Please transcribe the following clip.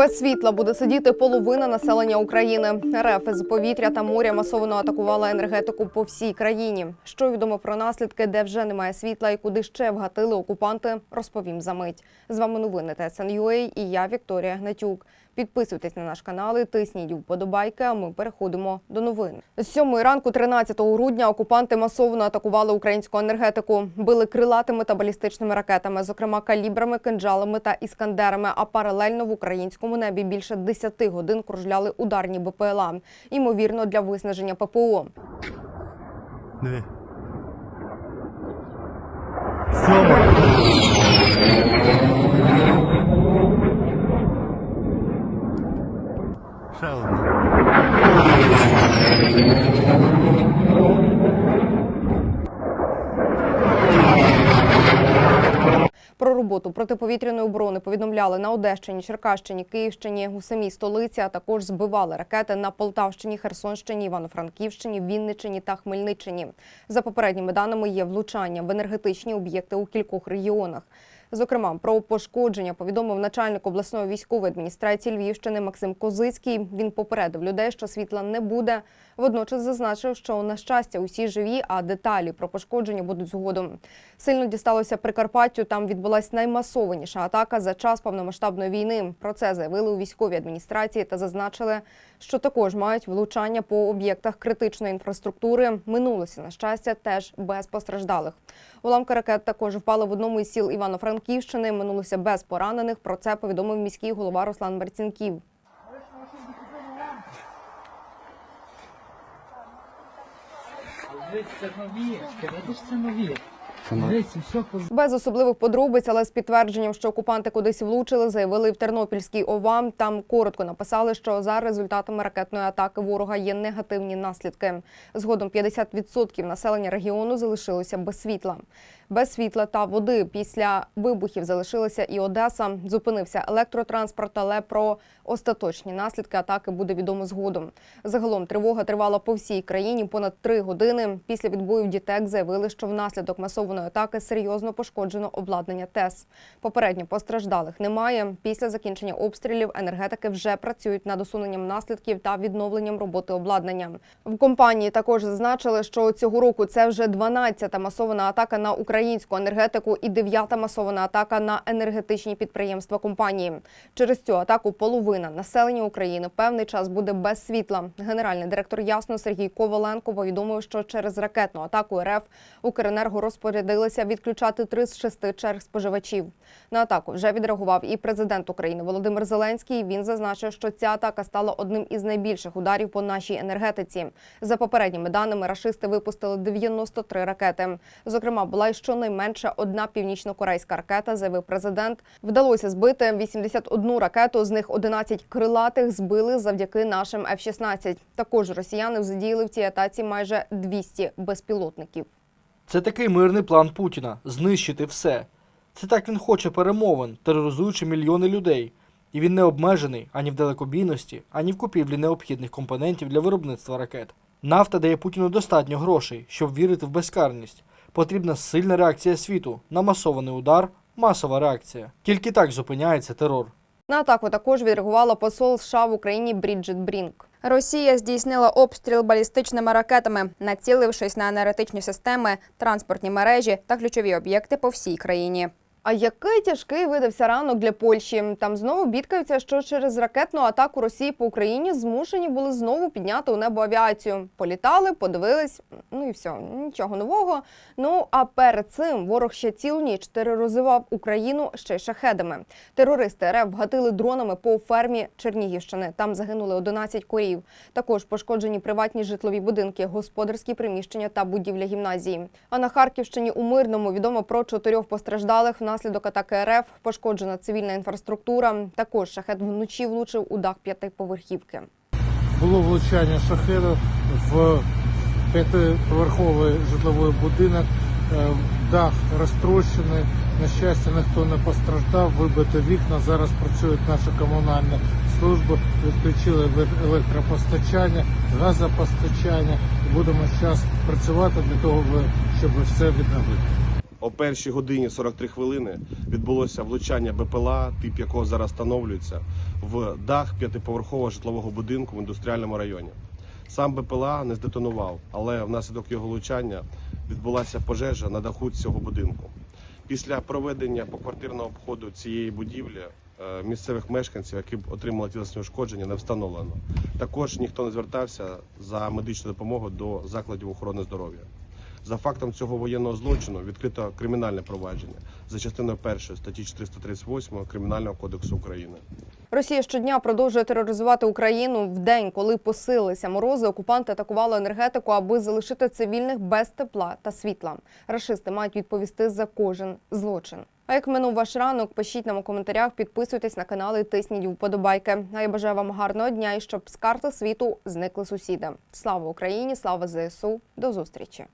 Без світла буде сидіти половина населення України. РФ з повітря та моря масово атакувала енергетику по всій країні. Що відомо про наслідки, де вже немає світла і куди ще вгатили окупанти, розповім за мить. З вами новини ТСНЮА і я Вікторія Гнатюк. Підписуйтесь на наш канал і тисніть вподобайки. А ми переходимо до новин. З 7 ранку, 13 грудня, окупанти масово атакували українську енергетику. Били крилатими та балістичними ракетами, зокрема калібрами, кинджалами та іскандерами. А паралельно в українському небі більше 10 годин кружляли ударні БПЛА, ймовірно, для виснаження ППО. Диви. Ще. Про роботу протиповітряної оборони повідомляли на Одещині, Черкащині, Київщині, у самій столиці, а також збивали ракети на Полтавщині, Херсонщині, Івано-Франківщині, Вінниччині та Хмельниччині. За попередніми даними є влучання в енергетичні об'єкти у кількох регіонах. Зокрема, про пошкодження повідомив начальник обласної військової адміністрації Львівщини Максим Козицький. Він попередив людей, що світла не буде. Водночас зазначив, що на щастя усі живі, а деталі про пошкодження будуть згодом. Сильно дісталося Прикарпаттю. Там відбулась наймасованіша атака за час повномасштабної війни. Про це заявили у військовій адміністрації та зазначили, що також мають влучання по об'єктах критичної інфраструктури. Минулося на щастя, теж без постраждалих. Уламки ракет також впали в одному із сіл Івано-Франківщини. Минулося без поранених. Про це повідомив міський голова Руслан Марцінків. Без особливих подробиць, але з підтвердженням, що окупанти кудись влучили, заявили в Тернопільській ОВА. Там коротко написали, що за результатами ракетної атаки ворога є негативні наслідки. Згодом 50% населення регіону залишилося без світла. Без світла та води після вибухів залишилася і Одеса. Зупинився електротранспорт, але про остаточні наслідки атаки буде відомо згодом. Загалом тривога тривала по всій країні понад три години. Після відбою в ДІТЕК заявили, що внаслідок масованої атаки серйозно пошкоджено обладнання ТЕС. Попередньо постраждалих немає. Після закінчення обстрілів енергетики вже працюють над усуненням наслідків та відновленням роботи обладнання. В компанії також зазначили, що цього року це вже 12-та масована атака на українську енергетику і 9-та масована атака на енергетичні підприємства компанії. Через цю атаку половина населення України певний час буде без світла. Генеральний директор Ясно Сергій Коваленко повідомив, що через ракетну атаку РФ Укренерго розпорядилися відключати три з шести черг споживачів. На атаку вже відреагував і президент України Володимир Зеленський. Він зазначив, що ця атака стала одним із найбільших ударів по нашій енергетиці. За попередніми даними, рашисти випустили 93 ракети. Зокрема, була й щонайменше одна північно-корейська ракета, заявив президент. Вдалося збити 81 ракету, з них 11 крилатих збили завдяки нашим F-16. Також росіяни задіяли в цій атаці майже 200 безпілотників. Це такий мирний план Путіна знищити все. Це так він хоче перемовин, тероризуючи мільйони людей. І він не обмежений ані в далекобійності, ані в купівлі необхідних компонентів для виробництва ракет. Нафта дає Путіну достатньо грошей, щоб вірити в безкарність. Потрібна сильна реакція світу на масований удар, масова реакція. Тільки так зупиняється терор. На атаку також відреагувала посол США в Україні Бріджит Брінк. Росія здійснила обстріл балістичними ракетами, націлившись на енергетичні системи, транспортні мережі та ключові об'єкти по всій країні. А який тяжкий видався ранок для Польщі. Там знову бідкаються, що через ракетну атаку Росії по Україні змушені були знову підняти у небо авіацію. Політали, подивились, ну і все, нічого нового. Ну а перед цим ворог ще цілу ніч тероризував Україну ще й шахедами. Терористи РФ вгатили дронами по фермі Чернігівщини. Там загинули 11 корів. Також пошкоджені приватні житлові будинки, господарські приміщення та будівля гімназії. А на Харківщині у Мирному відомо про чотирьох постраждалих внаслідок атаки РФ. Пошкоджена цивільна інфраструктура. Також шахет вночі влучив у дах п'ятиповерхівки. було влучання шахеду в п'ятиповерховий житловий будинок. Е, Дах розтрощений. На щастя, ніхто не постраждав, вибито вікна. Зараз працюють наші комунальні служби, відключили електропостачання, газопостачання. Будемо зараз працювати для того, щоб все відновити. О першій годині 43 хвилини відбулося влучання БПЛА, тип якого зараз встановлюється, в дах п'ятиповерхового житлового будинку в індустріальному районі. Сам БПЛА не здетонував, але внаслідок його влучання відбулася пожежа на даху цього будинку. Після проведення поквартирного обходу цієї будівлі е, місцевих мешканців, які б отримали тілесні ушкодження, не встановлено. Також ніхто не звертався за медичною допомогою до закладів охорони здоров'я. За фактом цього воєнного злочину відкрито кримінальне провадження за частиною 1 статті 438 Кримінального кодексу України. Росія щодня продовжує тероризувати Україну в день, коли посилилися морози. Окупанти атакували енергетику, аби залишити цивільних без тепла та світла. Рашисти мають відповісти за кожен злочин. А як минув ваш ранок, пишіть нам у коментарях, підписуйтесь на канал і тисніть вподобайки. А я бажаю вам гарного дня і щоб з карти світу зникли сусіди. Слава Україні! Слава ЗСУ! До зустрічі!